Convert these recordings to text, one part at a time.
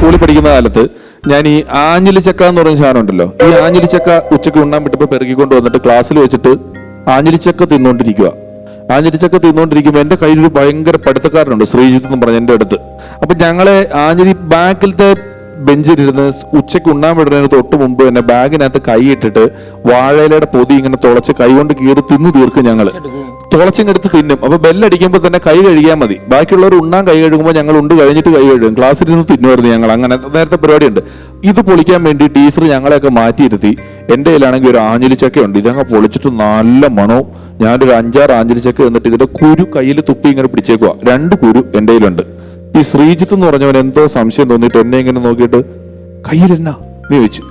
സ്കൂളിൽ പഠിക്കുന്ന കാലത്ത് ഞാൻ ഈ ആഞ്ഞിലി ചക്ക എന്ന് പറയുന്ന സാധനം ഉണ്ടല്ലോ. ഈ ആഞ്ഞിലി ചക്ക ഉച്ചയ്ക്ക് ഉണ്ണാൻ വിട്ടപ്പോൾ പെറുക്കിക്കൊണ്ട് വന്നിട്ട് ക്ലാസ്സിൽ വെച്ചിട്ട് ആഞ്ഞിലി ചക്ക തിന്നുകൊണ്ടിരിക്കുക ആഞ്ഞിലി ചക്ക തിന്നുകൊണ്ടിരിക്കുമ്പോൾ എന്റെ കയ്യിൽ ഒരു ഭയങ്കര പഠിത്തക്കാരനുണ്ട് ശ്രീജിത്ത് എന്ന് പറഞ്ഞ എന്റെ അടുത്ത്. അപ്പൊ ഞങ്ങളെ ആഞ്ഞിലി ബാക്കിലത്തെ ബെഞ്ചിലിരുന്ന് ഉച്ചയ്ക്ക് ഉണ്ണാൻ വിടുന്നതിന് തൊട്ട് മുമ്പ് തന്നെ ബാഗിനകത്ത് കൈ ഇട്ടിട്ട് വാഴയിലയുടെ പൊതി ഇങ്ങനെ തുളച്ച് കൈ കൊണ്ട് കീറി തിന്നു തീർക്കും ഞങ്ങൾ. തുളച്ചിങ്ങെടുത്ത് തിന്നും. അപ്പൊ ബെല്ലടിക്കുമ്പോൾ തന്നെ കൈ കഴുകിയാൽ മതി. ബാക്കിയുള്ളവർ ഉണ്ണാൻ കൈ കഴുകുമ്പോൾ ഞങ്ങൾ ഉണ്ട് കഴിഞ്ഞിട്ട് കൈ കഴുകും. ക്ലാസ്സിൽ നിന്ന് തിന്നുമായിരുന്നു ഞങ്ങൾ. അങ്ങനെ നേരത്തെ പരിപാടിയുണ്ട്. ഇത് പൊളിക്കാൻ വേണ്ടി ടീച്ചർ ഞങ്ങളെയൊക്കെ മാറ്റിയിരുത്തി. എന്റെ കയ്യിലാണെങ്കിൽ ഒരു ആഞ്ഞിലി ചക്കയുണ്ട്. ഇതങ്ങ് പൊളിച്ചിട്ട് നല്ല മണവും ഞാനൊരു അഞ്ചാറ് ആഞ്ചലി ചക്ക എന്നിട്ട് ഇതിന്റെ കുരു കയ്യിൽ തുപ്പി ഇങ്ങനെ പിടിച്ചേക്കുക രണ്ട് കുരു എന്റെ കയ്യിലുണ്ട്. ഈ ശ്രീജിത്ത് എന്ന് പറഞ്ഞവൻ എന്തോ സംശയം തോന്നിയിട്ട് എന്നെ ഇങ്ങനെ നോക്കിയിട്ട് കയ്യിലെന്നാ നീ ചോദിച്ചു.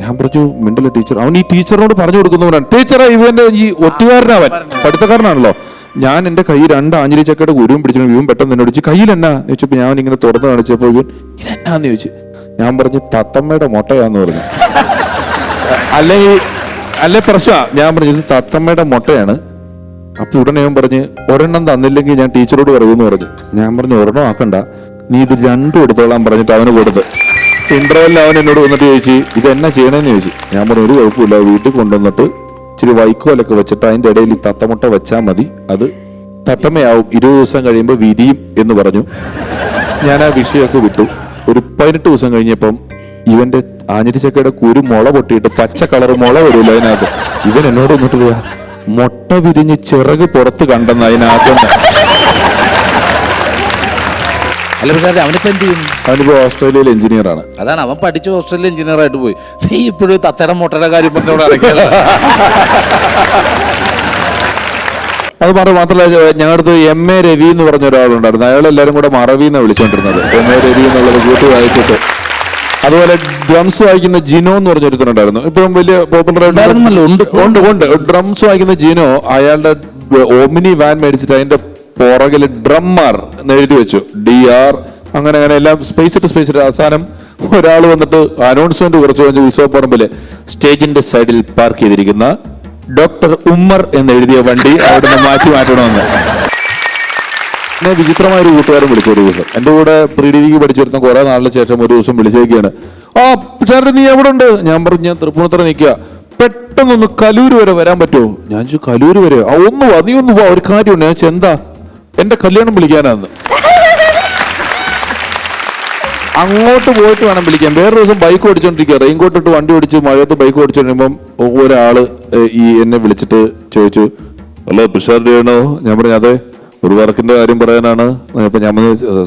ഞാൻ പറഞ്ഞു മിണ്ടല്ല ടീച്ചർ അവൻ ഈ ടീച്ചറിനോട് പറഞ്ഞു കൊടുക്കുന്നവനാണ്. ടീച്ചറെ ഇവന്റെ ഈ ഒറ്റുകാരനവൻ. പഠിത്തക്കാരനാണല്ലോ. ഞാൻ എന്റെ കൈ രണ്ട് ആഞ്ഞിലി ചക്കയുടെ ഗുരുവും പിടിച്ചു ഇവൻ പെട്ടെന്ന് എന്നോട് ചോദിച്ചു കയ്യിലെന്നാ എന്ന്? ചോദിച്ചപ്പോ ഞാൻ ഇങ്ങനെ തുറന്നു കാണിച്ചപ്പോ ഇവൻ ഇതെന്നാന്ന്? ചോദിച്ചു. ഞാൻ പറഞ്ഞു തത്തമ്മയുടെ മുട്ടയാന്ന് പറഞ്ഞു. അല്ലെങ്കിൽ അല്ലെ പ്രശ്ന? ഞാൻ പറഞ്ഞു ഇത് തത്തമ്മയുടെ മുട്ടയാണ്. അപ്പൊ ഉടനെ ഞാൻ പറഞ്ഞു ഒരെണ്ണം തന്നില്ലെങ്കിൽ ഞാൻ ടീച്ചറോട് പറയുമെന്ന് പറഞ്ഞു. ഞാൻ പറഞ്ഞു ഒരെണ്ണം ആക്കണ്ട. നീ ഇത് രണ്ടും എടുത്തോളാൻ പറഞ്ഞിട്ട് അവന് കൊടുത്ത് ഇന്റർവെല്ലിൽ അവൻ എന്നോട് വന്നിട്ട് ചോദിച്ചു ഇത് എന്നാ ചെയ്യണമെന്ന് ചോദിച്ചു. ഞാൻ പറഞ്ഞു ഒരു കുഴപ്പമില്ല. വീട്ടിൽ കൊണ്ടുവന്നിട്ട് ഇച്ചിരി വൈക്കോലൊക്കെ വെച്ചിട്ട് അതിന്റെ ഇടയിൽ ഈ തത്തമുട്ട വെച്ചാൽ മതി. അത് തത്തമ്മയാവും. ഇരുപത് ദിവസം കഴിയുമ്പോൾ വിരിയും എന്ന് പറഞ്ഞു. ഞാൻ ആ വിഷയമൊക്കെ വിട്ടു. ഒരു പതിനെട്ട് ദിവസം കഴിഞ്ഞപ്പം ഇവന്റെ ആഞ്ഞിരിച്ചക്കയുടെ കുരു മുള പൊട്ടിയിട്ട് പച്ച കളർ മുള വരൂല അതിനകത്ത്. ഇവൻ എന്നോട് വന്നിട്ട് മുട്ട വിരിഞ്ഞ് ചിറക് പുറത്ത് കണ്ടെന്ന് അതിനകത്ത് അല്ല പക്ഷേ അവനിപ്പോ എന്ത് ചെയ്യും? അവനിപ്പോ ഓസ്ട്രേലിയയിൽ എഞ്ചിനീയർ ആണ്. അതാണ് അവൻ പഠിച്ച് ഓസ്ട്രേലിയ എഞ്ചിനീയർ ആയിട്ട് പോയി. നീ ഇപ്പോഴും തത്തയുടെ മുട്ടയുടെ കാര്യം പറഞ്ഞോട് അറിയിക്കല അത് മാത്രം മാത്രമല്ല ഞങ്ങളുടെ അടുത്ത് എം എ രവി എന്ന് പറഞ്ഞ ഒരാളുണ്ടായിരുന്നു. അയാൾ എല്ലാവരും കൂടെ മറവി എന്ന് വിളിച്ചോണ്ടിരുന്നത്. എം എ രവി എന്നുള്ളത് കൂട്ടി വായിച്ചിട്ട്. അതുപോലെ ഡ്രംസ് വായിക്കുന്ന ജിനോ എന്ന് പറഞ്ഞൊരുത്തനുണ്ടായിരുന്നു ഇപ്പം വലിയ പോപ്പുലർ. ഉണ്ട്. ഉണ്ട് ഡ്രംസ് വായിക്കുന്ന ജിനോ അയാളുടെ ഓമിനി വാൻ മേടിച്ചിട്ട് അതിന്റെ പുറകിൽ ഡ്രമ്മർ എന്ന് എഴുതി വെച്ചു. ഡി ആർ അങ്ങനെ അങ്ങനെ എല്ലാം സ്പേസ് ഇട്ട് സ്പേസ് ഇട്ട്. അവസാനം ഒരാൾ വന്നിട്ട് അനൗൺസ്മെന്റ് കുറച്ച് കഴിഞ്ഞ് ഉത്സവപ്പറമ്പിൽ സ്റ്റേജിന്റെ സൈഡിൽ പാർക്ക് ചെയ്തിരിക്കുന്ന ഡോക്ടർ ഉമ്മർ എന്ന് എഴുതിയ വണ്ടി അവിടുന്ന് മാറ്റി മാറ്റണമെന്ന്. എന്നെ വിചിത്രമായ ഒരു കൂട്ടുകാരൻ വിളിച്ചു ഒരു ദിവസം. എന്റെ കൂടെ പ്രീ ഡിഗ്രിക്ക് പഠിച്ചിരുന്ന കുറെ നാളിന് ശേഷം ഒരു ദിവസം വിളിച്ചേക്കാണ്. ആ ചേട്ടൻ നീ എവിടെ ഉണ്ട് ഞാൻ പറഞ്ഞു ഞാൻ തൃപ്പൂണിത്തറ നിൽക്കുക പെട്ടെന്നൊന്ന് കലൂര് വരെ വരാൻ പറ്റുമോ? ഞാൻ ചോദിച്ചു വരെ? ഒന്ന് വാ നീ ഒന്ന് വാ ഒരു കാര്യമുണ്ട്. ഞാൻ എന്താ? എന്റെ കല്യാണം വിളിക്കാനാന്ന്. അങ്ങോട്ട് പോയിട്ട് വേണം വിളിക്കാൻ. വേറെ ദിവസം ബൈക്ക് ഓടിച്ചോണ്ടിരിക്കുക റെയിൻകോട്ട് ഇട്ട് വണ്ടി ഓടിച്ച് മഴയത്ത് ബൈക്ക് ഓടിച്ചോണ്ടിരിക്കുമ്പം ഒരാൾ ഈ എന്നെ വിളിച്ചിട്ട് ചോദിച്ചു ഹലോ പിഷാരുടെ ആണോ ഞാൻ പറഞ്ഞു അതെ ഒരു വർക്കിന്റെ കാര്യം പറയാനാണ്. അപ്പൊ ഞാൻ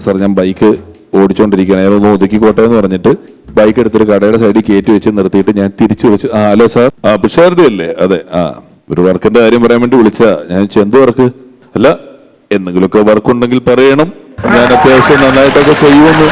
സാർ ഞാൻ ബൈക്ക് ഓടിച്ചോണ്ടിരിക്കുകയാണ്. ഞാനൊന്ന് ഒതുക്കിക്കോട്ടെ എന്ന് പറഞ്ഞിട്ട് ബൈക്ക് എടുത്തൊരു കടയുടെ സൈഡിൽ കയറ്റി വെച്ച് നിർത്തിയിട്ട് ഞാൻ തിരിച്ചു വിളിച്ചു ആ ഹലോ സാർ ആ പുഷാരുടെ അല്ലേ? അതെ ആ. ഒരു വർക്കിന്റെ കാര്യം പറയാൻ വേണ്ടി വിളിച്ച. ഞാൻ എന്ത് വർക്ക് അല്ല എന്തെങ്കിലുമൊക്കെ വർക്ക് ഉണ്ടെങ്കിൽ പറയണം. ഞാൻ അത്യാവശ്യം നന്നായിട്ടൊക്കെ ചെയ്യുമെന്ന്.